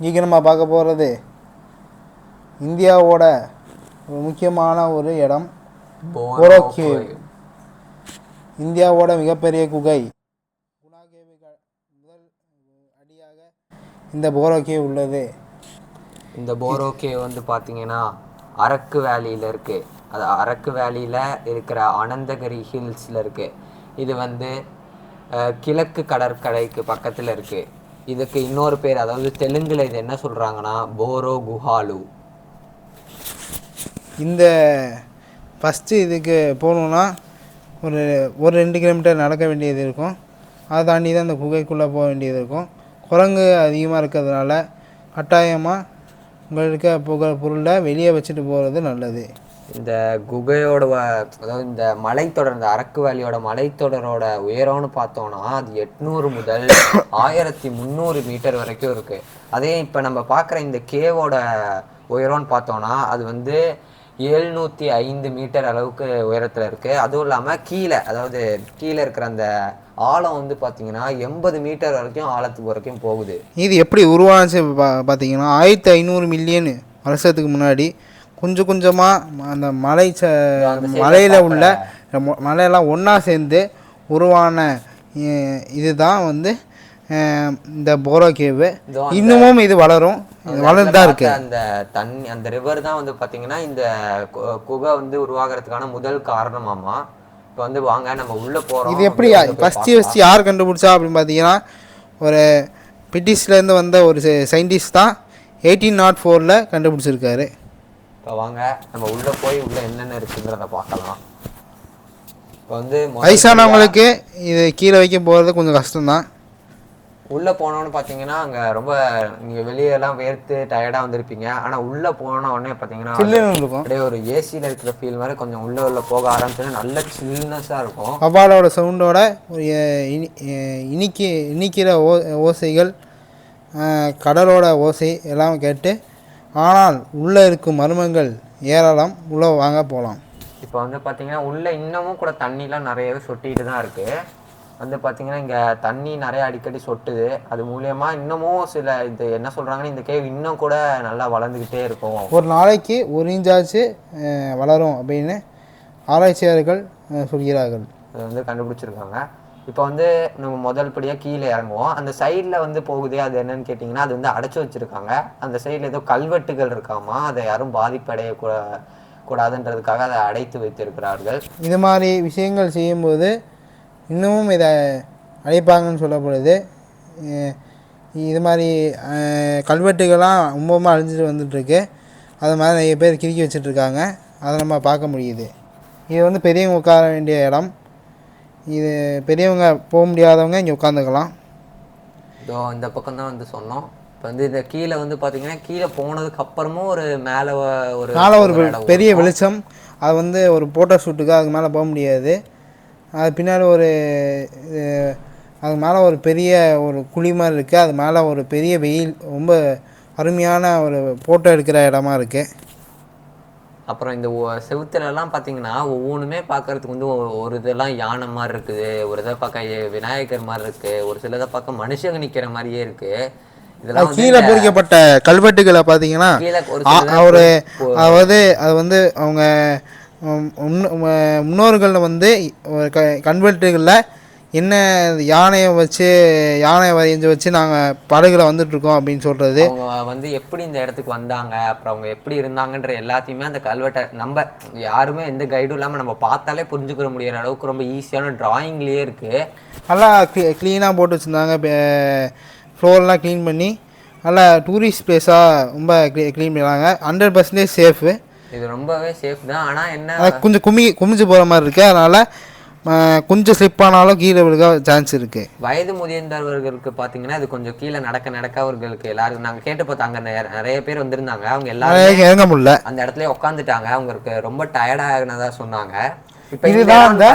நம்ம பார்க்க போகிறது இந்தியாவோட ஒரு முக்கியமான ஒரு இடம் போரோ கேவ். இந்தியாவோட மிகப்பெரிய குகை. முதல் அடியாக இந்த போரோ கேவ் உள்ளது. இந்த போரோ கேவ் வந்து பார்த்தீங்கன்னா அரக்கு வேலியில் இருக்கு. அது அரக்கு வேலியில் இருக்கிற அனந்தகிரி ஹில்ஸில் இருக்கு. இது வந்து கிழக்கு கடற்கரைக்கு பக்கத்தில் இருக்கு. இதுக்கு இன்னொரு பேர் அதாவது தெலுங்குல இது என்ன சொல்றாங்கன்னா போரோ குஹாலு. இந்த ஃபஸ்ட்டு இதுக்கு போகணுன்னா ஒரு ஒரு ரெண்டு கிலோமீட்டர் நடக்க வேண்டியது இருக்கும். அதை தாண்டி தான் அந்த குகைக்குள்ளே போக வேண்டியது இருக்கும். குரங்கு அதிகமாக இருக்கிறதுனால கட்டாயமாக உங்களுக்கு புக பொருளை வெளியே வச்சுட்டு போகிறது நல்லது. இந்த குகையோட வ- அதாவது இந்த மலைத்தொடர் இந்த அரக்கு வேலியோட மலைத்தொடரோட உயரம்னு பார்த்தோம்னா அது எட்நூறு முதல் ஆயிரத்தி முந்நூறு மீட்டர் வரைக்கும் இருக்கு. அதே இப்போ நம்ம பார்க்குற இந்த கேவோட உயரம்னு பார்த்தோம்னா அது வந்து எழுநூற்றி ஐந்து மீட்டர் அளவுக்கு உயரத்தில் இருக்குது அதுவும் இல்லாமல் கீழே அதாவது கீழே இருக்கிற அந்த ஆழம் வந்து பார்த்தீங்கன்னா எண்பது மீட்டர் வரைக்கும் ஆழத்துக்கு வரைக்கும் போகுது. இது எப்படி உருவாச்சு பா பார்த்தீங்கன்னா ஆயிரத்தி ஐநூறு மில்லியன் வருஷத்துக்கு முன்னாடி கொஞ்சம் கொஞ்சமாக அந்த மலை ச மலையில் உள்ள மலையெல்லாம் ஒன்றா சேர்ந்து உருவான இதுதான் வந்து இந்த போரோ கேவு இன்னமும் இது வளரும் வளர்ந்து தான் இருக்கு. அந்த தண்ணி அந்த ரிவர் தான் வந்து பாத்தீங்கன்னா இந்த குகை வந்து உருவாகிறதுக்கான முதல் காரணமாமா. இப்போ வந்து வாங்க நம்ம உள்ள போறோம் இது எப்படி ஃபஸ்ட்டு ஃபஸ்ட்டு யார் கண்டுபிடிச்சா அப்படின்னு பார்த்தீங்கன்னா ஒரு பிரிட்டிஷ்லேருந்து வந்த ஒரு சயின்டிஸ்ட் தான் எயிட்டீன் நாட் ஃபோரில் கண்டுபிடிச்சிருக்காரு. இப்போ வாங்க நம்ம உள்ள போய் உள்ள என்னென்ன இருக்குங்கிறத பார்க்கலாம். இப்போ வந்து வயசானவங்களுக்கு இது கீழே வைக்க போகிறது கொஞ்சம் கஷ்டம்தான். உள்ள போனோம்னு பாத்தீங்கன்னா அங்க ரொம்ப நீங்க வெளியே எல்லாம் வேர்த்து டயர்டா வந்திருப்பீங்க. ஆனா உள்ள போன உடனே இருக்கும் அப்படியே ஒரு ஏசியில் இருக்கிற ஃபீல் மாதிரி கொஞ்சம் உள்ள உள்ள போக ஆரம்பிச்சோன்னா நல்ல சில்னஸா இருக்கும். வவ்வாலோட சவுண்டோட ஒரு இனிக்கி இனிக்கிற ஓ ஓசைகள் கடலோட ஓசை எல்லாம் கேட்டு ஆனால் உள்ளே இருக்கும் மர்மங்கள் ஏராளம் உள்ளே வாங்க போகலாம். இப்போ வந்து பார்த்தீங்கன்னா உள்ள இன்னமும் கூட தண்ணிலாம் நிறையவே சொட்டிட்டு தான் இருக்கு. வந்து பார்த்தீங்கன்னா இங்கே தண்ணி நிறைய அடிக்கடி சொட்டுது. அது மூலியமா இன்னமும் சில இது என்ன சொல்றாங்கன்னா இந்த கேவ் இன்னும் கூட நல்லா வளர்ந்துக்கிட்டே இருக்கும். ஒரு நாளைக்கு ஒரு இன்ச்சாச்சு வளரும் அப்படின்னு ஆராய்ச்சியாளர்கள் சொல்கிறார்கள். அதை வந்து கண்டுபிடிச்சிருக்காங்க. இப்போ வந்து நம்ம முதல் படியாக கீழே இறங்குவோம். அந்த சைடில் வந்து போகுதே அது என்னன்னு கேட்டிங்கன்னா அது வந்து அடைச்சி வச்சுருக்காங்க. அந்த சைடில் ஏதோ கல்வெட்டுகள் இருக்காமா? அதை யாரும் பாதிப்படைய கூடாதுன்றதுக்காக அதை அடைத்து வைத்திருக்கிறார்கள். இது மாதிரி விஷயங்கள் செய்யும்போது இன்னமும் இதை அழைப்பாங்கன்னு சொல்லப்படுது. இது மாதிரி கல்வெட்டுகள்லாம் ரொம்பவும் அழிஞ்சிட்டு வந்துட்டுருக்கு. அது மாதிரி நிறைய பேர் கிறுக்கி வச்சுட்ருக்காங்க அதை நம்ம பார்க்க முடியுது. இது வந்து பெரியவங்க உட்கார வேண்டிய இடம். இது பெரியவங்க போக முடியாதவங்க இங்கே உட்காந்துக்கலாம். இதோ இந்த பக்கம் தான் வந்து சொன்னோம். இப்போ வந்து இந்த கீழே வந்து பார்த்தீங்கன்னா கீழே போனதுக்கு அப்புறமும் ஒரு மேலே ஒரு மேலே ஒரு பெரிய வெளிச்சம். அது வந்து ஒரு ஃபோட்டோ ஷூட்டுக்கு அதுக்கு மேலே போக முடியாது. அது பின்னாடி ஒரு அது மேலே ஒரு பெரிய ஒரு குழி மாதிரி இருக்குது அது மேலே ஒரு பெரிய வெயில் ரொம்ப அருமையான ஒரு ஃபோட்டோ எடுக்கிற இடமா இருக்குது அப்புறம் இந்த ஒ- செவுத்துல எல்லாம் பார்த்தீங்கன்னா ஒவ்வொன்றுமே பார்க்கறதுக்கு வந்து ஒரு இதெல்லாம் யானை மாதிரி இருக்குது ஒரு இதை பார்க்க விநாயகர் மாதிரி இருக்கு ஒரு சிலதை பார்க்க மனுஷங்க நிக்கிற மாதிரியே இருக்கு. இதெல்லாம் கீழே பொறிக்கப்பட்ட கல்வெட்டுகளை பார்த்தீங்கன்னா ஒரு அதாவது அது வந்து அவங்க முன்னோர்கள் வந்து க கன்வெர்ட்டுகளில் என்ன யானையை வச்சு யானையை வரைஞ்சி வச்சு நாங்கள் படகுல வந்துட்டுருக்கோம் அப்படின்னு சொல்கிறது அவங்க வந்து எப்படி இந்த இடத்துக்கு வந்தாங்க அப்புறம் அவங்க எப்படி இருந்தாங்கன்ற எல்லாத்தையுமே அந்த கல்வெட்டை நம்ம யாருமே எந்த கைடும் இல்லாமல் நம்ம பார்த்தாலே புரிஞ்சுக்கிற முடியிற அளவுக்கு ரொம்ப ஈஸியான டிராயிங்லேயே இருக்கு. நல்லா க்ளீ க்ளீனாக போட்டு வச்சுருந்தாங்க. ஃப்ளோர்லாம் க்ளீன் பண்ணி நல்லா டூரிஸ்ட் பிளேஸாக ரொம்ப க்ளீ க்ளீன் பண்ணாங்க. ஹண்ட்ரட் பர்சன்டேஜ் சேஃபு இது ரொம்பவே சேஃப் தான். ஆனால் என்ன கொஞ்சம் குமி குமிஞ்சு போகிற மாதிரி இருக்குது அதனால் கொஞ்சம் ஸ்லிப் ஆனாலும் கீழே விழுக சான்ஸ் இருக்குது வயது முதிர்ந்தவர்களுக்கு பார்த்தீங்கன்னா இது கொஞ்சம் கீழே நடக்க நடக்க அவர்களுக்கு எல்லாரும் நாங்கள் கேட்டு பார்த்தாங்க நிறைய நிறைய பேர் வந்திருந்தாங்க. அவங்க எல்லாரும் இறங்க முடியல. அந்த இடத்துல உட்காந்துட்டாங்க அவங்களுக்கு ரொம்ப டயர்ட் ஆகினதா சொன்னாங்க. இப்போ இதுதான் அந்த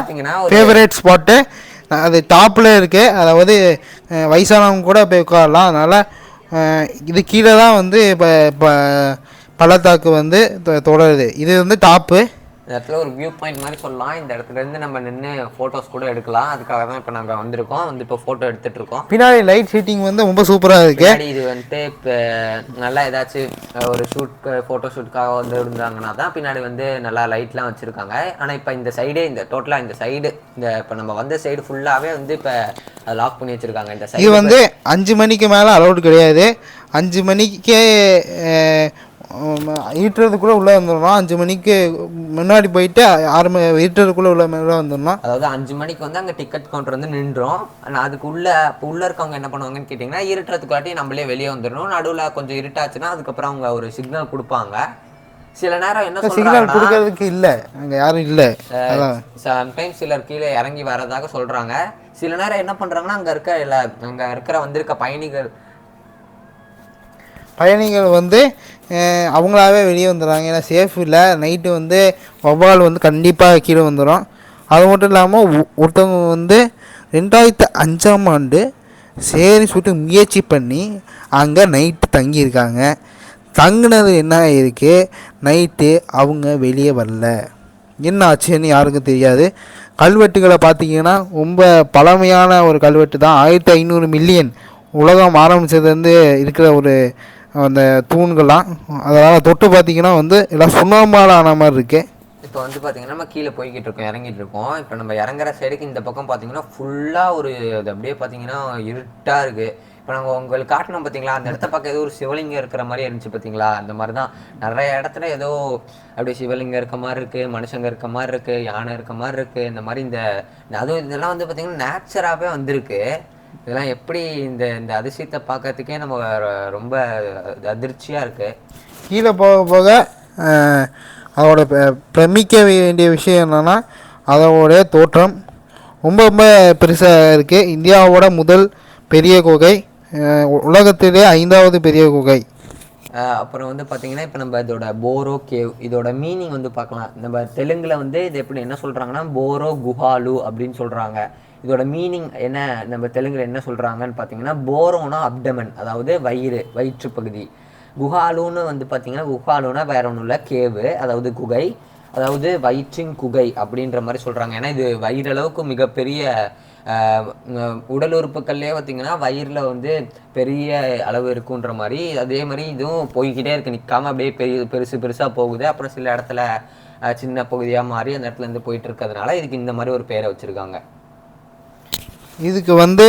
ஃபேவரேட் ஸ்பாட்டு அது டாப்பில் இருக்குது அதாவது வயசானவங்க கூட போய் உட்காரலாம். அதனால் இது கீழே தான் வந்து இப்போ பள்ளத்தாக்கு வந்து தொடருது. இது வந்து டாப்பு இந்த இடத்துல ஒரு வியூ பாயிண்ட் மாதிரி சொல்லலாம். இந்த இடத்துல இருந்து நம்ம நின்று ஃபோட்டோஸ் கூட எடுக்கலாம். அதுக்காக தான் இப்போ நாங்கள் வந்திருக்கோம். வந்து இப்போ ஃபோட்டோ எடுத்துட்டு இருக்கோம். பின்னாடி லைட் ஷீட்டிங் வந்து ரொம்ப சூப்பராக இருக்கு. இது வந்துட்டு இப்போ நல்லா ஏதாச்சும் ஒரு ஷூட் ஃபோட்டோ ஷூட்காக வந்து இருந்தாங்கன்னா தான் பின்னாடி வந்து நல்லா லைட்லாம் வச்சுருக்காங்க. ஆனால் இப்போ இந்த சைடே இந்த டோட்டலாக இந்த சைடு இந்த இப்போ நம்ம வந்த சைடு ஃபுல்லாகவே வந்து இப்போ லாக் பண்ணி வச்சுருக்காங்க. இந்த இது சைடு வந்து அஞ்சு மணிக்கு மேலே அலௌடு கிடையாது. அஞ்சு மணிக்கே ஈட்டுறதுக்குள்ளே உள்ளே வந்துடணும் அஞ்சு மணிக்கு முன்னாடி போயிட்டு ஆறு மணி ஈட்டுறதுக்குள்ளே உள்ள மேலே வந்துடணும் அதாவது அஞ்சு மணிக்கு வந்து அங்கே டிக்கெட் கவுண்டர் வந்து நின்றோம். ஆனால் அதுக்கு உள்ள இப்போ உள்ள இருக்கவங்க என்ன பண்ணுவாங்கன்னு கேட்டிங்கன்னா இருட்டுறதுக்காட்டி நம்மளே வெளியே வந்துடணும். நடுவில் கொஞ்சம் இருட்டாச்சுன்னா அதுக்கப்புறம் அவங்க ஒரு சிக்னல் கொடுப்பாங்க. சில நேரம் என்ன சிக்னல் கொடுக்கறதுக்கு இல்லை. அங்கே யாரும் இல்லை. சம்டைம்ஸ் சிலர் கீழே இறங்கி வரதாக சொல்றாங்க. சில நேரம் என்ன பண்றாங்கன்னா அங்க இருக்க இல்ல அங்க இருக்கிற வந்திருக்க பயணிகள் பயணிகள் வந்து அவங்களாவே வெளியே வந்துடுறாங்க. ஏன்னா சேஃப் இல்லை. நைட்டு வந்து வவ்வால் வந்து கண்டிப்பாக கீழே வந்துடும் அது மட்டும் இல்லாமல் ஒருத்தவங்க வந்து ரெண்டாயிரத்து அஞ்சாம் ஆண்டு சேரி சுட்டு முயற்சி பண்ணி அங்கே நைட்டு தங்கியிருக்காங்க. தங்கினது என்ன ஆகிருக்கு நைட்டு அவங்க வெளியே வரல. என்ன ஆச்சுன்னு யாருக்கும் தெரியாது. கல்வெட்டுகளை பார்த்தீங்கன்னா ரொம்ப பழமையான ஒரு கல்வெட்டு தான். ஆயிரத்தி ஐநூறு மில்லியன் உலகம் ஆரம்பிச்சதுலேருந்து இருக்கிற ஒரு அந்த தூண்கள்லாம் அதனால் தொட்டு பார்த்தீங்கன்னா வந்து எல்லாம் சுண்ணாம்பால் ஆன மாதிரி இருக்கு. இப்போ வந்து பார்த்தீங்கன்னா நம்ம கீழே போய்கிட்டு இருக்கோம் இறங்கிட்டு இருக்கோம். இப்போ நம்ம இறங்குற சைடுக்கு இந்த பக்கம் பார்த்தீங்கன்னா ஃபுல்லாக ஒரு அது அப்படியே பார்த்தீங்கன்னா இருட்டாக இருக்குது இப்போ நாங்கள் உங்களுக்கு காட்டினோம் பார்த்தீங்களா அந்த இடத்த பக்கம் ஏதோ ஒரு சிவலிங்கம் இருக்கிற மாதிரி இருந்துச்சு பார்த்தீங்களா அந்த மாதிரி தான் நிறைய இடத்துல ஏதோ அப்படியே சிவலிங்கம் இருக்க மாதிரி இருக்குது மனுஷங்க இருக்க மாதிரி இருக்குது யானை இருக்க மாதிரி இருக்குது இந்த மாதிரி இந்த அதுவும் இதெல்லாம் வந்து பார்த்தீங்கன்னா நேச்சராகவே வந்திருக்கு. இதெல்லாம் எப்படி இந்த இந்த அதிசயத்தை பார்க்கறதுக்கே நம்ம ரொம்ப அதிர்ச்சியா இருக்கு. கீழே போக போக அதோட பிரமிக்க வேண்டிய விஷயம் என்னென்னா அதோடைய தோற்றம் ரொம்ப ரொம்ப பெருசாக இருக்குது இந்தியாவோட முதல் பெரிய குகை உலகத்திலே ஐந்தாவது பெரிய குகை. அப்புறம் வந்து பார்த்தீங்கன்னா இப்போ நம்ம இதோட போரோ கேவ் இதோட மீனிங் வந்து பார்க்கலாம். நம்ம தெலுங்குல வந்து இது எப்படி என்ன சொல்றாங்கன்னா போரோ குஹாலு அப்படின்னு சொல்றாங்க. இதோட மீனிங் என்ன நம்ம தெலுங்கில் என்ன சொல்கிறாங்கன்னு பார்த்தீங்கன்னா போரோனா அப்டமன் அதாவது வயிறு வயிற்று பகுதி. குஹாலுன்னு வந்து பார்த்தீங்கன்னா குஹாலுனா வேற ஒன்றும் இல்லை கேவு அதாவது குகை அதாவது வயிற்றின் குகை அப்படின்ற மாதிரி சொல்கிறாங்க ஏன்னா இது வயிறளவுக்கு மிகப்பெரிய உடல் உறுப்புகள்லேயே பார்த்தீங்கன்னா வயிறில் வந்து பெரிய அளவு இருக்குன்ற மாதிரி அதே மாதிரி இதுவும் போய்கிட்டே இருக்குது நிற்காம அப்படியே பெரிய பெருசு பெருசாக போகுது. அப்புறம் சில இடத்துல சின்ன பகுதியாக மாறி அந்த இடத்துல இருந்து போயிட்டு இருக்கிறதுனால இதுக்கு இந்த மாதிரி ஒரு பேரை வச்சுருக்காங்க. இதுக்கு வந்து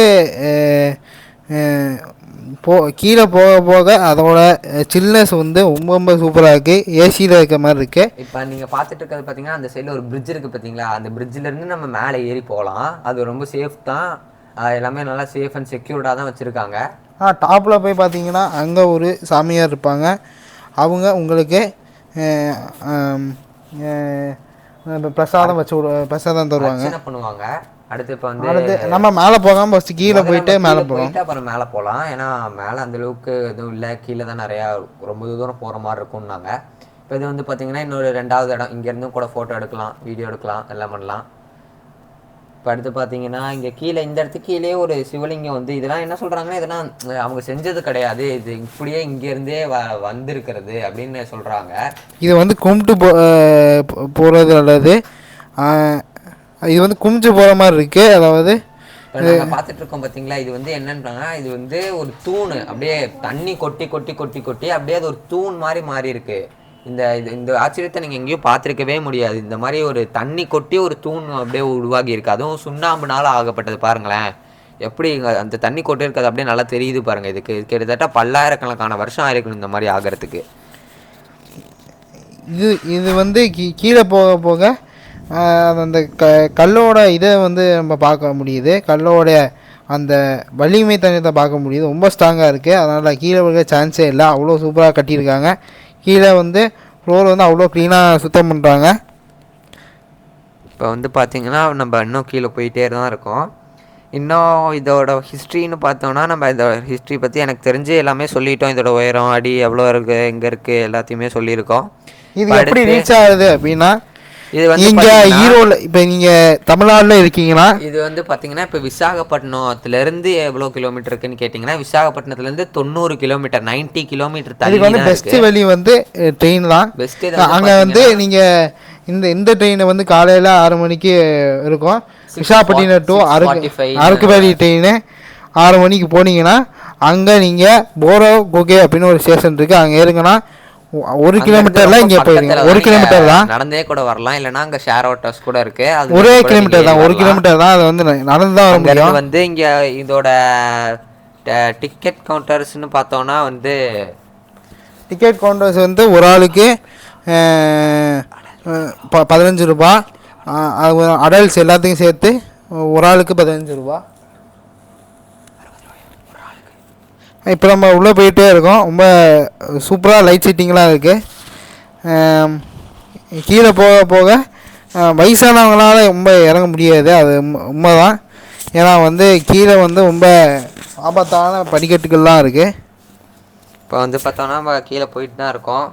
போ கீழே போக போக அதோட சில்னஸ் வந்து ரொம்ப ரொம்ப சூப்பராக இருக்குது ஏசியில் இருக்க மாதிரி இருக்குது இப்போ நீங்கள் பார்த்துட்டு இருக்கிறது பார்த்தீங்கன்னா அந்த சைடில் ஒரு பிரிட்ஜ் இருக்குது பார்த்தீங்களா? அந்த இருந்து நம்ம மேலே ஏறி போகலாம். அது ரொம்ப சேஃப் தான். எல்லாமே நல்லா சேஃப் அண்ட் செக்யூர்டாக தான் வச்சுருக்காங்க. ஆ டாப்பில் போய் பார்த்தீங்கன்னா அங்கே ஒரு சாமியார் இருப்பாங்க. அவங்க உங்களுக்கு பிரசாதம் வச்சு பிரசாதம் தருவாங்க. பண்ணுவாங்க. அடுத்து இப்போ வந்து நம்ம மேலே போகாமல் ஃபஸ்ட்டு கீழே போயிட்டு மேலே போகலாம். அப்புறம் மேலே போகலாம். ஏன்னா மேலே அந்த அளவுக்கு எதுவும் இல்லை. கீழே தான் நிறையா ரொம்ப தூரம் போகிற மாதிரி இருக்கும்னாங்க. இப்போ இது வந்து பார்த்தீங்கன்னா இன்னொரு ரெண்டாவது இடம். இங்கேருந்தும் கூட ஃபோட்டோ எடுக்கலாம் வீடியோ எடுக்கலாம் எல்லாம் பண்ணலாம். இப்போ அடுத்து பார்த்தீங்கன்னா இங்கே கீழே இந்த இடத்துக்கு கீழே ஒரு சிவலிங்கம் வந்து இதெல்லாம் என்ன சொல்கிறாங்கன்னா இதெல்லாம் அவங்க செஞ்சது கிடையாது. இது இப்படியே இங்கேருந்தே வ வந்திருக்கிறது அப்படின்னு சொல்கிறாங்க இது வந்து கும்பிட்டு போ போகிறது அல்லது இது வந்து குமிஞ்சு போகிற மாதிரி இருக்குது அதாவது பார்த்துட்டு இருக்கோம் பார்த்தீங்களா இது வந்து என்னன்றாங்கன்னா இது வந்து ஒரு தூண். அப்படியே தண்ணி கொட்டி கொட்டி கொட்டி கொட்டி அப்படியே அது ஒரு தூண் மாதிரி மாறி இருக்கு இந்த இது இந்த ஆச்சரியத்தை நீங்கள் எங்கேயும் பார்த்துருக்கவே முடியாது. இந்த மாதிரி ஒரு தண்ணி கொட்டி ஒரு தூண் அப்படியே உருவாகி இருக்கு அதுவும் சுண்ணாம்புனால ஆகப்பட்டது பாருங்களேன். எப்படி அந்த தண்ணி கொட்டி இருக்கிறது அப்படியே நல்லா தெரியுது பாருங்க. இதுக்கு கிட்டத்தட்ட பல்லாயிரக்கணக்கான வருஷம் ஆயிருக்கணும் இந்த மாதிரி ஆகிறதுக்கு. இது இது வந்து கீழே போக போக அந்த க கல்லோட இதை வந்து நம்ம பார்க்க முடியுது. கல்லோட அந்த வலிமை தன்யத்தை பார்க்க முடியுது. ரொம்ப ஸ்ட்ராங்காக இருக்குது அதனால் கீழே விழுக சான்ஸே இல்லை. அவ்வளோ சூப்பராக கட்டியிருக்காங்க. கீழே வந்து ஃப்ளோர் வந்து அவ்வளோ க்ளீனாக சுத்தம் பண்ணுறாங்க இப்போ வந்து பார்த்தீங்கன்னா நம்ம இன்னும் கீழே போயிட்டே தான் இருக்கோம். இன்னும் இதோட ஹிஸ்ட்ரின்னு பார்த்தோம்னா நம்ம இதோட ஹிஸ்ட்ரி பற்றி எனக்கு தெரிஞ்சு எல்லாமே சொல்லிட்டோம். இதோட உயரம் அடி எவ்வளோ இருக்குது எங்கே இருக்குது எல்லாத்தையுமே சொல்லியிருக்கோம். இது எப்படி ரீச் ஆகுது அப்படின்னா இது வந்து பார்த்தீங்கன்னா- ஈரோடில் இப்போ நீங்கள் தமிழ்நாட்டில் இருக்கீங்கன்னா இது வந்து பார்த்தீங்கன்னா இப்போ விசாகப்பட்டினத்துலேருந்து எவ்வளோ கிலோமீட்டர் இருக்குன்னு கேட்டிங்கன்னா விசாகப்பட்டினத்துலேருந்து தொண்ணூறு கிலோமீட்டர் 90 கிலோமீட்டர் தள்ளி வந்து பெஸ்ட் வழி வந்து ட்ரெயின் தான். பெஸ்ட் அங்கே வந்து நீங்கள் இந்த இந்த ட்ரெயின் வந்து காலையில் ஆறு மணிக்கு இருக்கும். விசாகப்பட்டினம் டு அருக்கு 6:45 அருக்கு வேலி ட்ரெயின் ஆறு மணிக்கு போனீங்கன்னா அங்கே நீங்கள் போரோ குகே அப்படின்னு ஒரு ஸ்டேஷன் இருக்குது அங்கே இருங்கன்னா ஒரு கிலோமீட்டரில் இங்கே போயிருங்க ஒரு கிலோமீட்டர் தான். நடந்தே கூட வரலாம். இல்லைன்னா அங்க ஷேர் ஆட்டோஸ் கூட இருக்கு. அது ஒரே கிலோமீட்டர் தான். ஒரு. கிலோமீட்டர் தான். அது வந்து நடந்து தான் வர முடியும். வந்து இங்க இதோட டிக்கெட் கவுண்டர்ஸ்னு பார்த்தோம்னா வந்து டிக்கெட் கவுண்டர்ஸ் வந்து ஒரு ஆளுக்கு பதினஞ்சு ரூபா. அடல்ட்ஸ் எல்லாத்தையும் சேர்த்து ஒரு ஆளுக்கு பதினஞ்சு ரூபா. இப்போ நம்ம உள்ளே போயிட்டே இருக்கோம். ரொம்ப சூப்பராக லைட் செட்டிங்லாம் இருக்குது கீழே போக போக வயசானவங்களால ரொம்ப இறங்க முடியாது. அது உண்மை- உண்மைதான். ஏன்னா வந்து கீழே வந்து ரொம்ப ஆபத்தான படிக்கட்டுகள்லாம் இருக்குது இப்போ வந்து பார்த்தோம்னா நம்ம கீழே போயிட்டு தான் இருக்கோம்.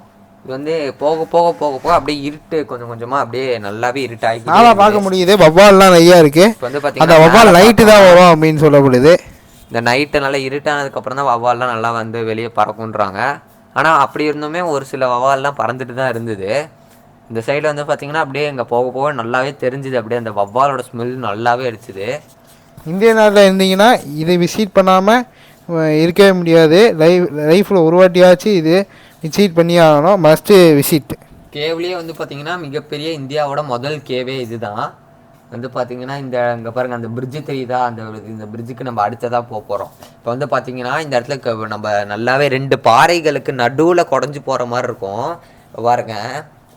இது வந்து போக போக போக போக அப்படியே இருட்டு கொஞ்சம் கொஞ்சமா அப்படியே நல்லாவே இருட்டாகி நாளா பார்க்க முடியுது. வவ்வால்லாம் நிறையா இருக்குது இப்போ வந்து அந்த பார்த்தீங்கன்னா வவ்வால் லைட்டு தான் வரும் அப்படின்னு சொல்லப்படுது. இந்த நைட்டு நல்லா இருட்டானதுக்கு அப்புறம் தான் வவ்வால்லாம் நல்லா வந்து வெளியே பறக்குன்றாங்க ஆனால் அப்படி இருந்துமே ஒரு சில வவ்வால்லாம் பறந்துட்டு தான் இருந்தது. இந்த சைடில் வந்து பார்த்தீங்கன்னா அப்படியே இங்கே போக போக நல்லாவே தெரிஞ்சுது. அப்படியே அந்த வவ்வாலோட ஸ்மெல் நல்லாவே அடிச்சுது. இந்திய நாட்டில் இருந்தீங்கன்னா இதை விசிட் பண்ணாமல் இருக்கவே முடியாது. லைஃப் லைஃப்பில் ஒரு வாட்டியாச்சும் இது விசிட் பண்ணி ஆகணும். மஸ்ட்டு விசிட் கேவ்லேயே வந்து பார்த்தீங்கன்னா மிகப்பெரிய இந்தியாவோட முதல் கேவே இதுதான். வந்து பார்த்தீங்கன்னா இந்த இங்கே பாருங்க அந்த பிரிட்ஜு தெரியுதா? அந்த இந்த பிரிட்ஜுக்கு நம்ம அடுத்ததாக போக போகிறோம் இப்போ வந்து பார்த்தீங்கன்னா இந்த இடத்துல நம்ம நல்லாவே ரெண்டு பாறைகளுக்கு நடுவில் குடஞ்சி போகிற மாதிரி இருக்கும். பாருங்க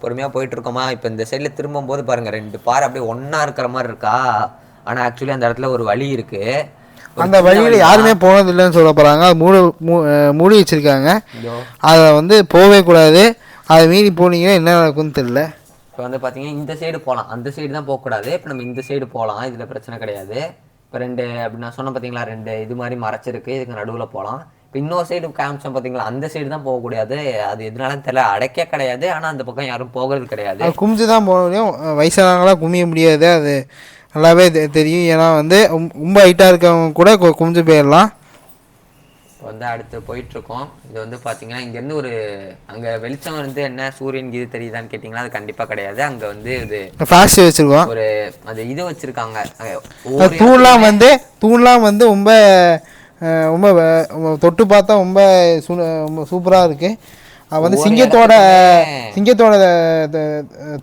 பொறுமையாக போயிட்டு இருக்கோமா? இப்போ இந்த சைடில் திரும்பும்போது பாருங்க ரெண்டு பாறை அப்படியே ஒன்றா இருக்கிற மாதிரி இருக்கா? ஆனால் ஆக்சுவலி அந்த இடத்துல ஒரு வழி இருக்குது அந்த வழியில் யாருமே போனதில்லைன்னு சொல்ல போகிறாங்க அது மூடி மூ- மூடி வச்சுருக்காங்க. அதை வந்து போகவே கூடாது. அதை மீறி போனீங்கன்னா என்ன நடக்கும்னு தெரில இப்போ வந்து பார்த்தீங்கன்னா இந்த சைடு போகலாம் அந்த சைடு தான் போகக்கூடாது. இப்போ நம்ம இந்த சைடு போகலாம் இதில் பிரச்சனை கிடையாது. இப்போ ரெண்டு அப்படி நான் சொன்னேன் பார்த்தீங்களா ரெண்டு இது மாதிரி மறைச்சிருக்கு. இதுக்கு நடுவில் போகலாம் இப்போ இன்னொரு சைடு காமிச்சோம் பார்த்தீங்களா அந்த சைடு தான் போகக்கூடாது. அது எதனாலும் தெரியல. அடைக்க கிடையாது. ஆனால் அந்த பக்கம் யாரும் போகிறது கிடையாது. குமிஞ்சு தான் போக முடியும் வயசானவங்களாம் குமிய முடியாது. அது நல்லாவே தெரியும். ஏன்னா வந்து ரொம்ப- ஹைட்டாக இருக்கவங்க கூட கு- குமிஞ்சு போயிடலாம். இப்போ வந்து அடுத்து போயிட்டுருக்கோம். இது வந்து பார்த்தீங்கன்னா இங்கேருந்து ஒரு அங்கே வெளிச்சம் வந்து என்ன சூரியன் இது தெரியுதான்னு கேட்டிங்கன்னா அது கண்டிப்பாக கிடையாது. அங்கே வந்து இது ஃபாஸ்ட் வச்சுருக்கோம். ஒரு அந்த இது வச்சுருக்காங்க. அது தூண்லாம் வந்து தூண்லாம் வந்து ரொம்ப ரொம்ப தொட்டு பார்த்தா ரொம்ப சூப்பராக இருக்குது அது வந்து சிங்கத்தோட சிங்கத்தோட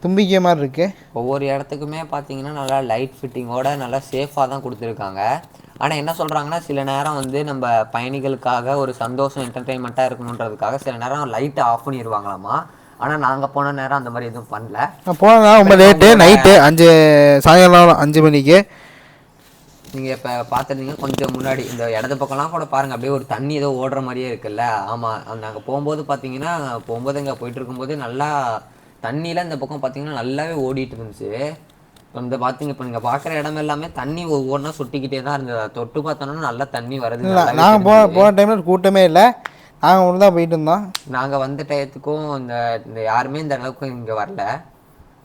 தும்பிக்கை மாதிரி இருக்குது ஒவ்வொரு இடத்துக்குமே பார்த்தீங்கன்னா நல்லா லைட் ஃபிட்டிங்கோட நல்லா சேஃபாக தான் கொடுத்துருக்காங்க. ஆனால் என்ன சொல்கிறாங்கன்னா சில நேரம் வந்து நம்ம பயணிகளுக்காக ஒரு சந்தோஷம் என்டர்டெயின்மெண்ட்டாக இருக்கணுன்றதுக்காக சில நேரம் லைட்டை ஆஃப் பண்ணிடுவாங்களாமா ஆனால் நாங்கள் போன நேரம் அந்த மாதிரி எதுவும் பண்ணல. போனேன்னா ரொம்ப லேட்டு நைட்டு அஞ்சு சாயங்காலம் அஞ்சு மணிக்கு. நீங்கள் இப்போ பார்த்துருந்தீங்க கொஞ்சம் முன்னாடி. இந்த இடது பக்கம்லாம் கூட பாருங்கள் அப்படியே ஒரு தண்ணி ஏதோ ஓடுற மாதிரியே இருக்குல்ல? ஆமாம் நாங்கள் போகும்போது பார்த்தீங்கன்னா போகும்போது இங்கே போயிட்டு இருக்கும்போது நல்லா தண்ணியில் இந்த பக்கம் பார்த்தீங்கன்னா நல்லாவே ஓடிட்டு இருந்துச்சு. இப்போ இந்த பார்த்தீங்க இப்போ நீங்கள் பார்க்குற இடம் எல்லாமே தண்ணி ஒவ்வொன்றா சொட்டிக்கிட்டே தான் இருந்தது. தொட்டு பார்த்தோன்னா நல்லா தண்ணி வருது. நாங்கள் போன போன டைமில் கூட்டமே இல்லை. நாங்கள் ஒன்று தான் போயிட்டு இருந்தோம். நாங்கள் வந்த டயத்துக்கும் இந்த இந்த யாருமே இந்த அளவுக்கு இங்கே வரல.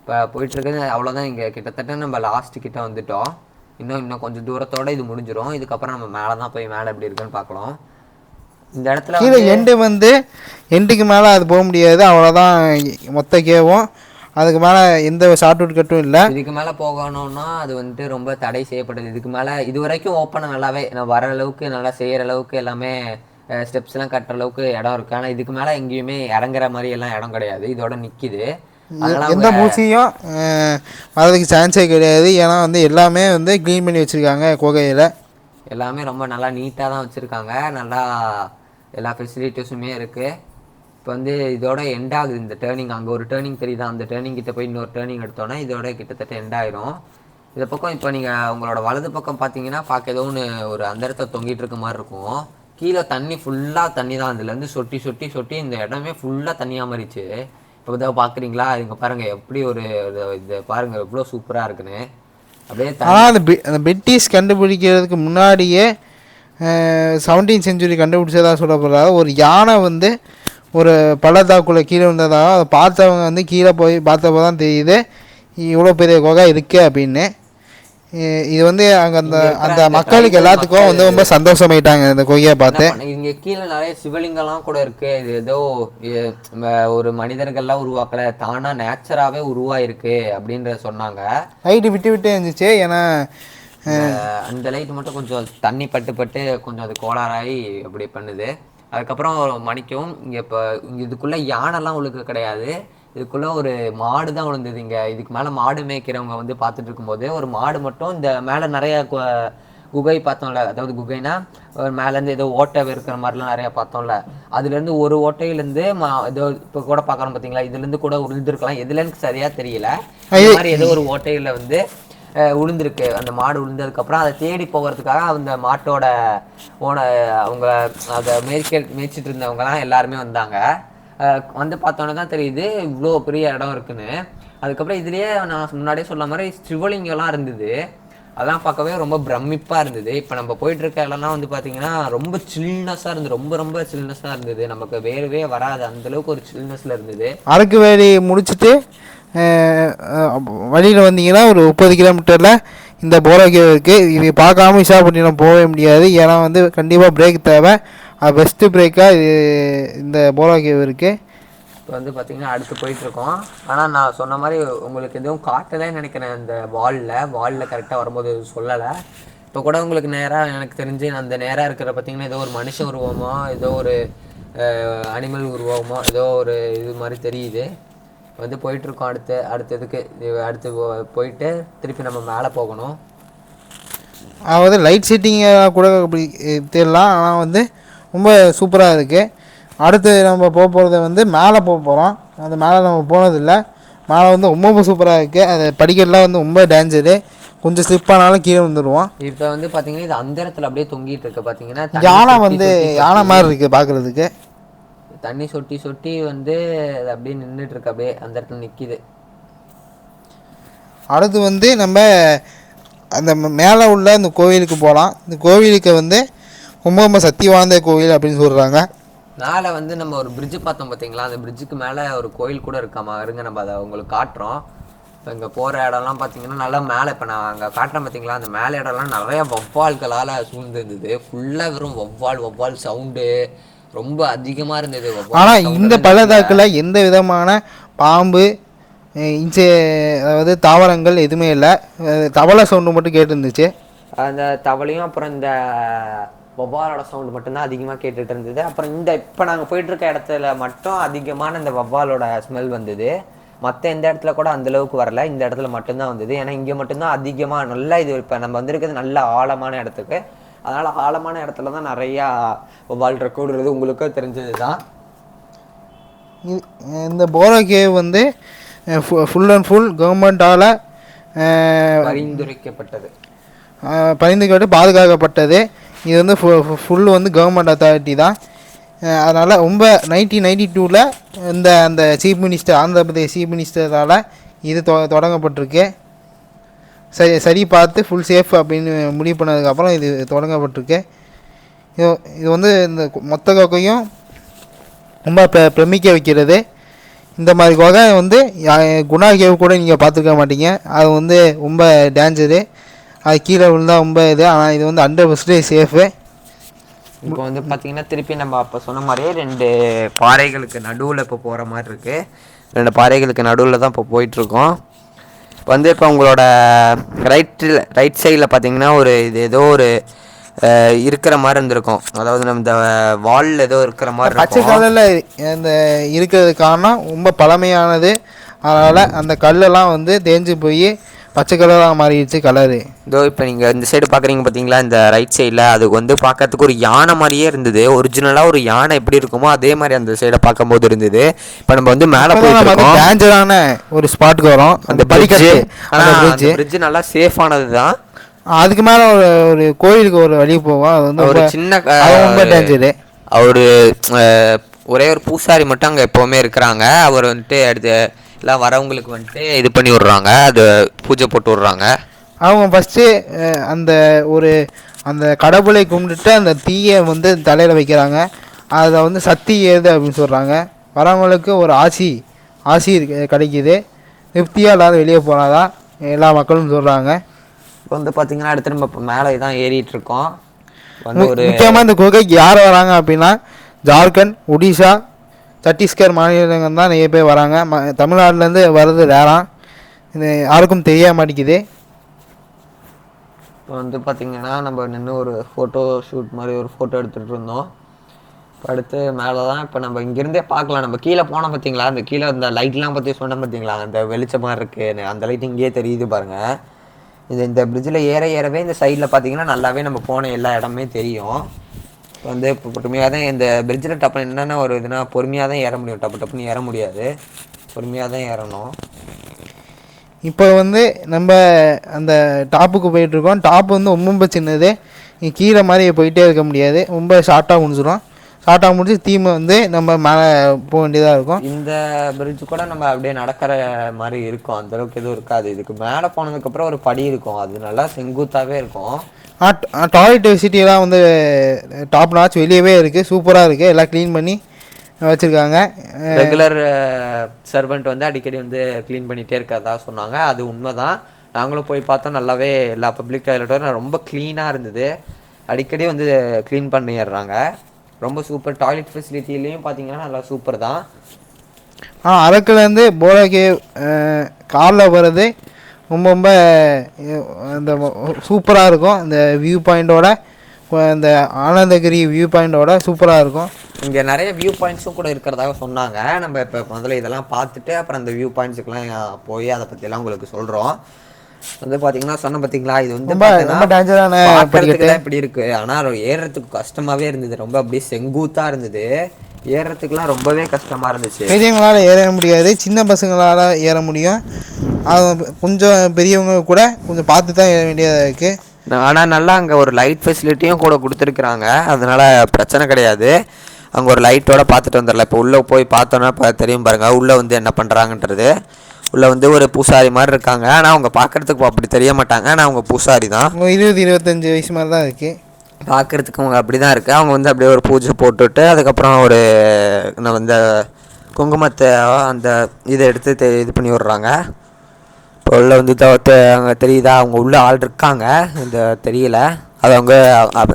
இப்போ போயிட்டுருக்கு அவ்வளோதான் இங்கே கிட்டத்தட்ட நம்ம லாஸ்ட் கிட்ட வந்துட்டோம். இன்னும் இன்னும் கொஞ்சம் தூரத்தோட இது முடிஞ்சிரும். இதுக்கப்புறம் நம்ம மேலே தான் போய் மேலே எப்படி இருக்குன்னு பார்க்கலாம் இந்த இடத்துல கீழே எண்டு வந்து எண்டுக்கு மேலே அது போக முடியாது. அவ்வளோதான் மொத்த கேவும். அதுக்கு மேலே எந்த ஷார்ட் கட்டும் இல்லை. இதுக்கு மேலே போகணும்னா அது வந்துட்டு ரொம்ப தடை செய்யப்படுது. இதுக்கு மேலே இது வரைக்கும் ஓப்பனாக நல்லாவே நான் வர அளவுக்கு நல்லா செய்கிற அளவுக்கு எல்லாமே ஸ்டெப்ஸ்லாம் கட்டுற அளவுக்கு இடம் இருக்கு. ஆனால் இதுக்கு மேலே எங்கேயுமே இறங்குற மாதிரி எல்லாம் இடம் கிடையாது. இதோட நிற்கிது எந்த மூசியும் வரதுக்கு சான்ஸே கிடையாது. ஏன்னா வந்து எல்லாமே வந்து க்ளீன் பண்ணி வச்சுருக்காங்க குகையில். எல்லாமே ரொம்ப நல்லா நீட்டாக தான் வச்சுருக்காங்க. நல்லா எல்லா ஃபெசிலிட்டிஸுமே இருக்குது இப்போ வந்து இதோட எண்ட் ஆகுது. இந்த டேர்னிங் அங்கே ஒரு டேர்னிங் தெரியுதா? அந்த டேர்னிங் கிட்ட போய் இன்னொரு டேர்னிங் எடுத்தோன்னா இதோட கிட்டத்தட்ட எண்ட் ஆயிரும். இந்த பக்கம் இப்போ நீங்கள் உங்களோட வலது பக்கம் பார்த்தீங்கன்னா பார்க்க ஏதோ ஒன்று ஒரு அந்த தொங்கிட்டு இருக்க மாதிரி இருக்கும். கீழே தண்ணி ஃபுல்லாக தண்ணி தான். அதுலேருந்து சொட்டி சொட்டி சொட்டி இந்த இடமே ஃபுல்லாக தண்ணியாக மாறிச்சு இப்போ தான் பார்க்குறீங்களா இங்கே பாருங்கள் எப்படி ஒரு இது- பாருங்கள் எவ்வளோ சூப்பராக இருக்குன்னு. அப்படியே ஆனால் அந்த அந்த பிரிட்டிஷ் கண்டுபிடிக்கிறதுக்கு முன்னாடியே செவன்டீன் செஞ்சுரி கண்டுபிடிச்சதா சொல்லப்படுறாங்க ஒரு யானை வந்து ஒரு பள்ளத்தாக்குள்ளே கீழே வந்ததாக அதை பார்த்தவங்க வந்து கீழே போய் பார்த்தப்போ தான் தெரியுது. இவ்வளோ பெரிய குகை இருக்கு அப்படின்னு. இது வந்து அங்கே அந்த அந்த மக்களுக்கு எல்லாத்துக்கும் வந்து ரொம்ப சந்தோஷமாயிட்டாங்க இந்த கொய்யை பார்த்து. இங்க கீழே நிறைய சிவலிங்கம்லாம் கூட இருக்கு. இது ஏதோ ஒரு மனிதர்கள்லாம் உருவாக்கல. தானா நேச்சராகவே உருவாயிருக்கு அப்படின்ற சொன்னாங்க. லைட்டு விட்டு விட்டு இருந்துச்சு ஏன்னா அந்த- அந்த லைட் மட்டும் கொஞ்சம் தண்ணி பட்டு பட்டு கொஞ்சம் அது கோளாறாகி அப்படி பண்ணுது. அதுக்கப்புறம் மணிக்கும் இங்க இப்போ இதுக்குள்ள யானைலாம் உங்களுக்கு கிடையாது. இதுக்குள்ள ஒரு மாடு தான் விழுந்தது இங்க. இதுக்கு மேல மாடு மேய்க்கிறவங்க வந்து பார்த்துட்டு இருக்கும்போது ஒரு மாடு மட்டும் இந்த மேல நிறைய கு- குகை பார்த்தோம்ல. அதாவது குகைனா ஒரு மேல இருந்து ஏதோ ஓட்டை இருக்கிற மாதிரிலாம் நிறைய பார்த்தோம்ல. அதுல இருந்து ஒரு ஓட்டையிலேருந்து ஏதோ இப்போ கூட பார்க்கறோம் பார்த்தீங்களா? இதுல இருந்து கூட விழுந்திருக்கலாம் எதுல எனக்கு சரியா தெரியல. இந்த மாதிரி ஏதோ ஒரு ஓட்டையில வந்து அஹ், அந்த மாடு உளுந்ததுக்கப்புறம் அதை தேடி போகிறதுக்காக அந்த மாட்டோட ஓன அவங்க அதை மேய்க்க மேய்ச்சிட்டு இருந்தவங்கலாம் எல்லாருமே வந்தாங்க. வந்து பார்த்தோன்னே தான் தெரியுது இவ்வளோ பெரிய இடம் இருக்குன்னு. அதுக்கப்புறம் இதுலேயே நான் முன்னாடியே சொன்ன மாதிரி சிவலிங்கம்லாம் இருந்தது. அதெல்லாம் பார்க்கவே ரொம்ப பிரமிப்பாக இருந்தது. இப்போ நம்ம போயிட்டுருக்க இடம்லாம் வந்து பார்த்தீங்கன்னா ரொம்ப சில்னஸ்ஸாக இருந்தது. ரொம்ப ரொம்ப சில்னஸ்ஸாக இருந்தது. நமக்கு வேர்வே வராது. அந்தளவுக்கு ஒரு சில்னஸ்ல இருந்தது. அரக்கு வேலி முடிச்சுட்டு வழியில் வந்தீங்கன்னா ஒரு முப்பது கிலோமீட்டரில் இந்த போரோகே இருக்குது இது பார்க்காம விசாகப்பட்டினம் போகவே முடியாது. ஏன்னா வந்து கண்டிப்பாக பிரேக் தேவை. அது பெஸ்ட்டு பிரேக்காக இது இந்த போரோகே இருக்குது இப்போ வந்து பார்த்தீங்கன்னா அடுத்து போயிட்டுருக்கோம். ஆனால் நான் சொன்ன மாதிரி உங்களுக்கு எதுவும் காட்டலைன்னு நினைக்கிறேன் அந்த வாலில். வாலில் கரெக்டாக வரும்போது சொல்லலை. இப்போ கூட உங்களுக்கு நேராக எனக்கு தெரிஞ்சு அந்த நேராக இருக்கிற பார்த்தீங்கன்னா ஏதோ ஒரு மனுஷ உருவமோ ஏதோ ஒரு அனிமல் உருவமோ ஏதோ ஒரு இது மாதிரி தெரியுது. வந்து போயிட்டு இருக்கோம் அடுத்து அடுத்ததுக்கு இது அடுத்து போயிட்டு திருப்பி நம்ம மேலே போகணும். அதாவது லைட் செட்டிங்கை கூட அப்படி தெரியலாம் ஆனால் வந்து ரொம்ப சூப்பராக இருக்குது அடுத்து நம்ம போக போகிறது வந்து மேலே போக போகிறோம் அது மேலே நம்ம போனதில்லை. மேலே வந்து ரொம்ப சூப்பராக இருக்குது அது படிக்கட்டுலாம் வந்து ரொம்ப டேஞ்சரு கொஞ்சம் ஸ்லிப் ஆனாலும் கீழே வந்துடுவோம் இப்போ வந்து பார்த்தீங்கன்னா இது அந்த இடத்துல அப்படியே தொங்கிட்டு இருக்கு. பார்த்தீங்கன்னா யானை வந்து யானை மாதிரி இருக்குது பார்க்குறதுக்கு தண்ணி சொட்டி சொட்டி வந்து அது அப்படியே நின்றுட்டு இருக்கு அப்படியே அந்த இடத்துல நிக்குது. அடுத்து வந்து நம்ம அந்த மேலே உள்ள இந்த கோவிலுக்கு போகலாம் இந்த கோவிலுக்கு வந்து ரொம்ப ரொம்ப சக்தி வாய்ந்த கோவில் அப்படின்னு சொல்கிறாங்க மேலே வந்து நம்ம ஒரு bridge பார்த்தோம் பார்த்தீங்களா? அந்த bridgeக்கு மேலே ஒரு கோயில் கூட இருக்காமா இருங்க நம்ம அதை உங்களுக்கு காட்டுறோம். இப்போ இங்கே போகிற இடம்லாம் பார்த்தீங்கன்னா நல்லா மேலே இப்போ நான் அங்கே காட்டுறேன் பார்த்தீங்களா? அந்த மேலே இடம்லாம் நிறைய வவ்வால்களால் சூழ்ந்திருந்தது. ஃபுல்லாக வெறும் வவ்வால் வவ்வால் சவுண்டு ரொம்ப அதிகமாக இருந்தது ஆனால் இந்த பள்ளத்தாக்கில் எந்த விதமான பாம்பு இன்சே அதாவது தாவரங்கள் எதுவுமே இல்லை. தவளை சவுண்டு மட்டும் கேட்டுருந்துச்சு. அந்த தவளையும் அப்புறம் இந்த வவ்வாலோட சவுண்ட் மட்டும்தான் அதிகமாக கேட்டுட்டு இருந்தது. அப்புறம் இந்த இப்போ நாங்கள் போயிட்டு இருக்க இடத்துல மட்டும் அதிகமான இந்த வவ்வாலோட ஸ்மெல் வந்தது. மற்ற எந்த இடத்துல கூட அந்த அளவுக்கு வரல. இந்த இடத்துல மட்டும்தான் வந்தது. ஏன்னா இங்கே மட்டும்தான் அதிகமாக நல்லா இது இப்போ நம்ம வந்திருக்கிறது நல்ல ஆழமான இடத்துக்கு. அதனால ஆழமான இடத்துல தான் நிறையா வவ்வால் ரெக்கார்டுறது உங்களுக்கும் தெரிஞ்சது தான் இந்த போரோ கேவ் வந்து ஃபுல் அண்ட் ஃபுல் கவர்மெண்ட்டால் பரிந்துரைக்கப்பட்டது. பரிந்துரைக்கப்பட்டு பாதுகாக்கப்பட்டது. இது வந்து ஃபுல் வந்து கவர்மெண்ட் அத்தாரிட்டி தான். அதனால் ரொம்ப நைன்டீன் நைன்டி டூவில் இந்த அந்த chief minister Andhra Pradesh chief மினிஸ்டரால் இது தொ தொடங்கப்பட்டிருக்கு. சரி சரி பார்த்து ஃபுல் சேஃப் அப்படின்னு முடிவு பண்ணதுக்கப்புறம் இது தொடங்கப்பட்டிருக்கு. இது இது வந்து இந்த மொத்த கொகையும் ரொம்ப பெ பிரமிக்க வைக்கிறது. இந்த மாதிரி கொகை வந்து குணா கேவ் கூட நீங்கள் பார்த்துருக்க மாட்டீங்க. அது வந்து ரொம்ப டேஞ்சரு அது கீழே விழுந்தா ரொம்ப இது ஆனால் இது வந்து ஹண்ட்ரட் பர்சன்டேஜ் சேஃபு இப்போ வந்து பார்த்தீங்கன்னா திருப்பி நம்ம அப்போ சொன்ன மாதிரியே ரெண்டு பாறைகளுக்கு நடுவில் இப்போ போகிற மாதிரி இருக்குது ரெண்டு பாறைகளுக்கு நடுவில் தான் இப்போ போயிட்டுருக்கோம் வந்து இப்போ உங்களோட ரைட்டில் ரைட் சைடில் பார்த்தீங்கன்னா ஒரு இது ஏதோ ஒரு இருக்கிற மாதிரி இருந்திருக்கும். அதாவது நம்ம இந்த வாலில் ஏதோ இருக்கிற மாதிரி பச்சை கலரில் இந்த இருக்கிறது காரணம் ரொம்ப பழமையானது. அதனால் அந்த கல்லெல்லாம் வந்து தேஞ்சு போய் பச்சை கலராக மாறிடுச்சு கலரு இதோ இப்போ நீங்கள் இந்த சைடு பார்க்குறீங்க பார்த்தீங்களா இந்த ரைட் சைடில் அது வந்து பார்க்கறதுக்கு ஒரு யானை மாதிரியே இருந்தது. ஒரிஜினலாக ஒரு யானை எப்படி இருக்குமோ அதே மாதிரி அந்த சைடை பார்க்கும்போது இருந்தது. இப்போ நம்ம வந்து மேலே போயிட்டு இருக்கோம். டேஞ்சரான ஒரு ஸ்பாட்டுக்கு வரும். அந்த படிக்கட்டு ஆனால் bridge. நல்லா சேஃபானது தான் அதுக்கு மேலே ஒரு ஒரு கோயிலுக்கு ஒரு வழி போகும் அது வந்து ஒரு சின்ன ரொம்ப டேஞ்சரு அவர் ஒரே ஒரு பூசாரி மட்டும் அங்கே எப்போவுமே இருக்கிறாங்க. அவர் வந்துட்டு அடுத்து எல்லாம் வரவங்களுக்கு வந்துட்டு இது பண்ணி விட்றாங்க. அது பூஜை போட்டு விட்றாங்க. அவங்க ஃபஸ்ட்டு அந்த ஒரு அந்த கடவுளை கும்பிட்டுட்டு அந்த தீயை வந்து தலையில் வைக்கிறாங்க. அதை வந்து சக்தி ஏது அப்படின்னு சொல்கிறாங்க வரவங்களுக்கு ஒரு ஆசி ஆசி கிடைக்குது. திருப்தியாக எல்லாரும் வெளியே போனாதான் எல்லா மக்களும் சொல்கிறாங்க இப்போ வந்து பார்த்தீங்கன்னா அடுத்து நம்ம இப்போ மேலே தான் ஏறிட்டு இருக்கோம். முக்கியமாக இந்த குகைக்கு யார் வராங்க அப்படின்னா ஜார்க்கண்ட் ஒடிஷா சத்தீஸ்கர் மாநிலங்கள் தான் நிறைய பேர் வராங்க. ம தமிழ்நாட்டிலேருந்து வர்றது வேறாம் இது யாருக்கும் தெரிய மாட்டேங்குது. இப்போ வந்து பார்த்தீங்கன்னா நம்ம நின்று ஒரு ஃபோட்டோ ஷூட் மாதிரி ஒரு ஃபோட்டோ எடுத்துகிட்டு இருந்தோம். இப்போ அடுத்து மேலே தான் இப்போ நம்ம இங்கேருந்தே பார்க்கலாம். நம்ம கீழே போனோம் பார்த்தீங்களா? அந்த கீழே இந்த லைட்லாம் பற்றி சொன்னோம் பார்த்தீங்களா? அந்த வெளிச்சமாக இருக்குது அந்த லைட் இங்கேயே தெரியுது பாருங்கள் இது இந்த பிரிட்ஜில் ஏற ஏறவே இந்த சைடில் பார்த்தீங்கன்னா நல்லாவே நம்ம போன எல்லா இடமே தெரியும். வந்து இப்போ பொறுமையாக தான் இந்த பிரிட்ஜில் டப்பு என்னென்ன ஒரு இதுனா பொறுமையாக தான் ஏற முடியும். டப்பு டப்புன்னு ஏற முடியாது. பொறுமையாக தான் ஏறணும். இப்போ வந்து நம்ம அந்த டாப்புக்கு போயிட்டுருக்கோம் டாப் வந்து ரொம்ப சின்னது. கீழே மாதிரி போயிட்டே இருக்க முடியாது. ரொம்ப ஷார்ட்டாக முடிஞ்சிடும். ஷார்ட்டாக முடிஞ்சு தீமை வந்து நம்ம மேலே போக வேண்டியதாக இருக்கும். இந்த பிரிட்ஜ் கூட நம்ம அப்படியே நடக்கிற மாதிரி இருக்கும். அந்த அளவுக்கு எதுவும் இருக்காது. இதுக்கு மேலே போனதுக்கப்புறம் ஒரு படி இருக்கும். அது நல்லா செங்குத்தாவே இருக்கும். டாய்லெட் ஃபெசிலிட்டிலாம் வந்து டாப் நாச் வெளியவே இருக்குது சூப்பராக இருக்குது எல்லாம் க்ளீன் பண்ணி வச்சுருக்காங்க. ரெகுலர் சர்வெண்ட் வந்து அடிக்கடி வந்து க்ளீன் பண்ணிகிட்டே இருக்கிறதா சொன்னாங்க. அது உண்மைதான். நாங்களும் போய் பார்த்தோம். நல்லாவே எல்லா பப்ளிக் டாய்லெட்டும் ரொம்ப க்ளீனாக இருந்தது. அடிக்கடி வந்து க்ளீன் பண்ணிடுறாங்க. ரொம்ப சூப்பர் டாய்லெட் ஃபெசிலிட்டிலையும் பார்த்தீங்கன்னா நல்லா சூப்பர் தான். ஆ அரக்குலேருந்து போராக்கே காரில் போகிறது ரொம்ப ரொம்ப அந்த சூப்பராக இருக்கும். அந்த வியூ பாயிண்டோட அந்த ஆனந்தகிரி வியூ பாயிண்டோட சூப்பராக இருக்கும். இங்கே நிறைய வியூ பாயிண்ட்ஸும் கூட இருக்கிறதாக சொன்னாங்க. நம்ம இப்போ முதல்ல இதெல்லாம் பார்த்துட்டு அப்புறம் அந்த வியூ பாயிண்ட்ஸுக்கெல்லாம் போய் அதை பற்றியெல்லாம் உங்களுக்கு சொல்கிறோம் வந்து பார்த்தீங்கன்னா சொன்ன பார்த்தீங்களா இது வந்து ரொம்ப டேஞ்சரான இப்படி இருக்கு. ஆனா ஏறுறதுக்கு கஷ்டமாவே இருந்தது. ரொம்ப அப்படியே செங்குத்தா இருந்தது. ஏறுறதுக்குலாம் ரொம்பவே கஷ்டமா இருந்துச்சு. பெரியவங்களால் ஏற முடியாது. சின்ன பசங்களால் ஏற முடியும். அது கொஞ்சம் பெரியவங்க கூட கொஞ்சம் பார்த்து தான் ஏற வேண்டியதாக இருக்குது ஆனா நல்லா அங்க ஒரு லைட் ஃபெசிலிட்டியும் கூட கொடுத்துருக்குறாங்க. அதனால பிரச்சனை கிடையாது. அங்க ஒரு லைட்டோட பார்த்துட்டு வந்துடலாம். இப்போ உள்ள போய் பார்த்தோன்னா தெரியும் பாருங்க. உள்ள வந்து என்ன பண்றாங்கன்றது. உள்ள வந்து ஒரு பூசாரி மாதிரி இருக்காங்க. ஆனா அவங்க பார்க்கறதுக்கு அப்படி தெரிய மாட்டாங்க. ஆனா அவங்க பூசாரி தான். இருபது இருபத்தஞ்சி வயசு மாதிரி தான் இருக்குது பார்க்கறதுக்கு அவங்க அப்படி தான் இருக்குது அவங்க வந்து அப்படியே ஒரு பூஜை போட்டுட்டு அதுக்கப்புறம் ஒரு நான் வந்து குங்குமத்தை அந்த இதை எடுத்து தெ- இது பண்ணி விடுறாங்க. இப்போ உள்ள வந்து அங்க தெரியுதா? அவங்க உள்ள ஆள் இருக்காங்க. இந்த தெரியல. அது அவங்க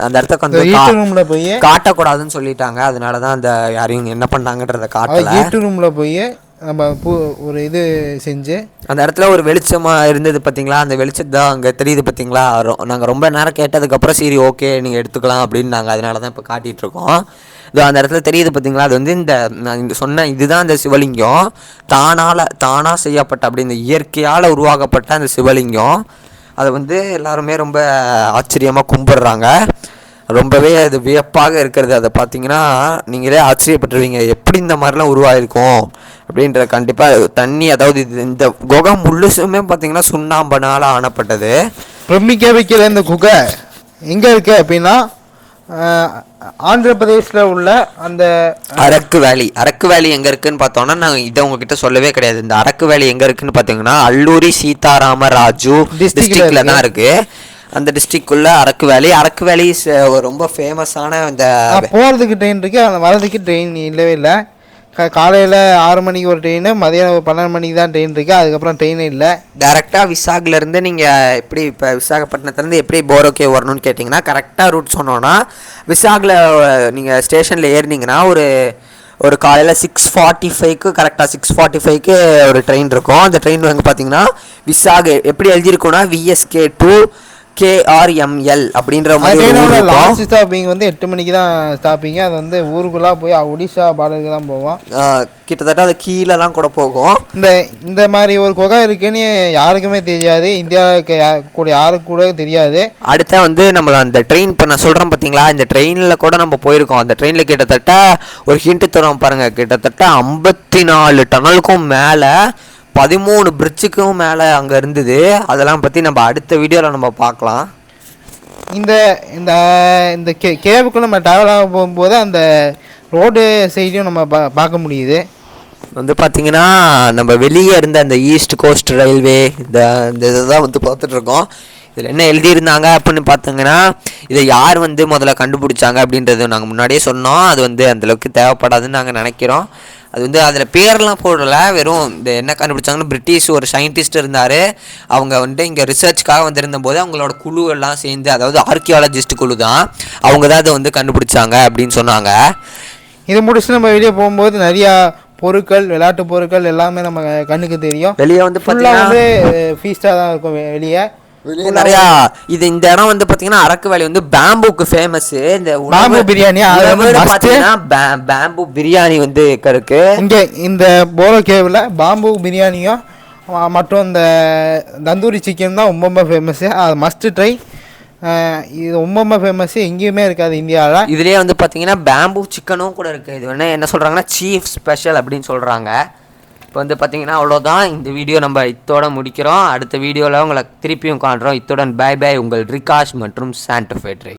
அந்த இடத்துக்கு இந்த வந்து போய் காட்டக்கூடாதுன்னு சொல்லிட்டாங்க. அதனால தான் அந்த யாரையும் என்ன பண்ணாங்கன்றத காட்டல. ரூமில் போய் நம்ம பூ ஒரு இது செஞ்சு. அந்த இடத்துல ஒரு வெளிச்சமாக இருந்தது பார்த்தீங்களா அந்த வெளிச்சம் தான் அங்கே தெரியுது பார்த்தீங்களா நாங்கள் ரொம்ப நேரம் கேட்டதுக்கப்புறம் சரி ஓகே நீங்கள் எடுத்துக்கலாம் அப்படின்னு நாங்கள் அதனால தான் இப்போ காட்டிகிட்ருக்கோம் இருக்கோம். இதோ அந்த இடத்துல தெரியுது பார்த்தீங்களா அது வந்து இந்த நான் இந்த சொன்ன இதுதான் அந்த சிவலிங்கம். தானால் தானாக செய்யப்பட்ட அப்படி இந்த இயற்கையால் உருவாக்கப்பட்ட அந்த சிவலிங்கம். அதை வந்து எல்லாருமே ரொம்ப ஆச்சரியமாக கும்பிடுறாங்க. ரொம்பவே அது வியப்பாக இருக்கிறது. அதை பார்த்தீங்கன்னா நீங்களே ஆச்சரியப்பட்டுருவீங்க. எப்படி இந்த மாதிரிலாம் உருவாயிருக்கும்? அப்படின்ற கண்டிப்பாக தண்ணி அதாவது இது இந்த குகை முழுசுமே பார்த்தீங்கன்னா சுண்ணாம்பனால் ஆனப்பட்டது. பிரமிக்க வைக்கிற இந்த குகை எங்கே இருக்குது அப்படின்னா ஆந்திர பிரதேசில் உள்ள அந்த அரக்கு வேலி. அரக்கு வேலி எங்கே இருக்குன்னு பார்த்தோன்னா நாங்கள் இதை உங்ககிட்ட சொல்லவே கிடையாது. இந்த அரக்கு வேலி எங்கே இருக்குன்னு பார்த்தீங்கன்னா அல்லூரி சீதாராம ராஜு டிஸ்ட்ரிக்ட்ல. தான் இருக்கு. அந்த டிஸ்ட்ரிக்ட்குள்ள அரக்கு வேலி அரக்கு வேலி ரொம்ப ஃபேமஸான இந்த போகிறதுக்கு ட்ரெயின் இருக்குது ஆனால் வரதுக்கு ட்ரெயின் இல்லவே இல்லை. காலையில் ஆறு மணிக்கு ஒரு ட்ரெயின் மதியானம் பன்னெண்டு மணிக்கு தான் ட்ரெயின் இருக்குது அதுக்கப்புறம் ட்ரெயினே இல்லை. டேரெக்டாக விசாக்லேருந்து நீங்கள் எப்படி இப்போ விசாகப்பட்டினத்துலேருந்து எப்படி போரோக்கே வரணும்னு கேட்டிங்கன்னா கரெக்டாக ரூட் சொன்னோன்னா விசாகில் நீங்கள் ஸ்டேஷனில் ஏறினீங்கன்னா ஒரு ஒரு காலையில் சிக்ஸ் ஃபார்ட்டி ஃபைவ்க்கு கரெக்டாக சிக்ஸ் ஃபார்ட்டி ஃபைவ்க்கு ஒரு ட்ரெயின் இருக்கும். அந்த ட்ரெயின் வந்து பார்த்தீங்கன்னா விசாக் எப்படி எழுதியிருக்குன்னா விஎஸ்கே டூ கேஆர்எம்எல் அப்படின்ற மாதிரி லாஸ்ட் ஸ்டாப்பிங் வந்து எட்டு மணிக்கு தான் ஸ்டாப்பிங்க அது வந்து ஊருக்குள்ளே போய் ஒடிஷா பார்டருக்கு தான் போவோம். கிட்டத்தட்ட அது கீழெல்லாம் கூட போகும். இந்த இந்த மாதிரி ஒரு குகை இருக்குன்னு யாருக்குமே தெரியாது. இந்தியாவுக்கு கூட யாருக்கு கூட தெரியாது. அடுத்த வந்து நம்ம அந்த ட்ரெயின் இப்போ நான் சொல்கிறேன் பார்த்தீங்களா இந்த ட்ரெயினில் கூட நம்ம போயிருக்கோம். அந்த ட்ரெயினில் கிட்டத்தட்ட ஒரு ஹிண்ட் தரோம் பாருங்க. கிட்டத்தட்ட ஐம்பத்தி நாலு டனலுக்கும் மேலே பதிமூணு பிரிட்ஜுக்கும் மேலே அங்கே இருந்தது. அதெல்லாம் பற்றி நம்ம அடுத்த வீடியோவில் நம்ம பார்க்கலாம். இந்த இந்த இந்த கே கேவுக்கு நம்ம ட்ராவல் ஆக போகும்போது அந்த ரோடு சைடையும் நம்ம பா பார்க்க முடியுது. வந்து பார்த்தீங்கன்னா நம்ம வெளியே இருந்த அந்த ஈஸ்ட் கோஸ்ட் ரயில்வே இந்த இந்த இதை தான் வந்து பார்த்துட்டு இருக்கோம் இதில் என்ன எழுதியிருந்தாங்க அப்படின்னு பார்த்தீங்கன்னா இதை யார் வந்து முதல்ல கண்டுபிடிச்சாங்க அப்படின்றது நாங்கள் முன்னாடியே சொன்னோம். அது வந்து அந்தளவுக்கு தேவைப்படாதுன்னு நாங்கள் நினைக்கிறோம். அது வந்து அதில் பேர்லாம் போடல. வெறும் இந்த என்ன கண்டுபிடிச்சாங்கன்னு பிரிட்டிஷ் ஒரு சயின்டிஸ்ட் இருந்தார். அவங்க வந்து இங்கே ரிசர்ச்க்காக வந்திருந்த போது அவங்களோட குழு எல்லாம் சேர்ந்து அதாவது ஆர்கியாலஜிஸ்ட் குழு தான் அவங்க தான் அதை வந்து கண்டுபிடிச்சாங்க அப்படின்னு சொன்னாங்க. இது முடிச்சுட்டு நம்ம வெளியே போகும்போது நிறையா பொருட்கள் விளையாட்டு பொருட்கள் எல்லாமே நம்ம கண்ணுக்கு தெரியும். வெளியே வந்து ஃபுல்லாக வந்து ஃபீஸ்டாக தான் இருக்கும் வெளியே. நிறையா இது இந்த இடம் வந்து பார்த்தீங்கன்னா அரக்கு வேலி வந்து பேம்புக்கு ஃபேமஸ் இந்த பேம்பு பிரியாணி, பேம்பு பிரியாணி வந்து இருக்கு. இங்கே இந்த போலோ கேவில் பாம்பு பிரியாணியும் மற்றும் இந்த தந்தூரி சிக்கன் தான் ரொம்ப ரொம்ப ஃபேமஸ்ஸு அது மஸ்ட்டு ட்ரை இது ரொம்ப ரொம்ப ஃபேமஸ்ஸு எங்கேயுமே இருக்காது இந்தியாவில். இதுலயே வந்து பார்த்தீங்கன்னா பேம்பு சிக்கனும் கூட இருக்கு. இது என்ன என்ன சொல்றாங்கன்னா சீஃப் ஸ்பெஷல் அப்படின்னு சொல்றாங்க. இப்போ வந்து பார்த்தீங்கன்னா அவ்வளோதான். இந்த வீடியோ நம்ம இத்தோட முடிக்கிறோம். அடுத்த வீடியோவில் உங்களை திருப்பியும் காண்றோம். இத்துடன் பாய் பாய் உங்கள் ரிகாஷ் மற்றும் சாண்டோஃபேட்ரி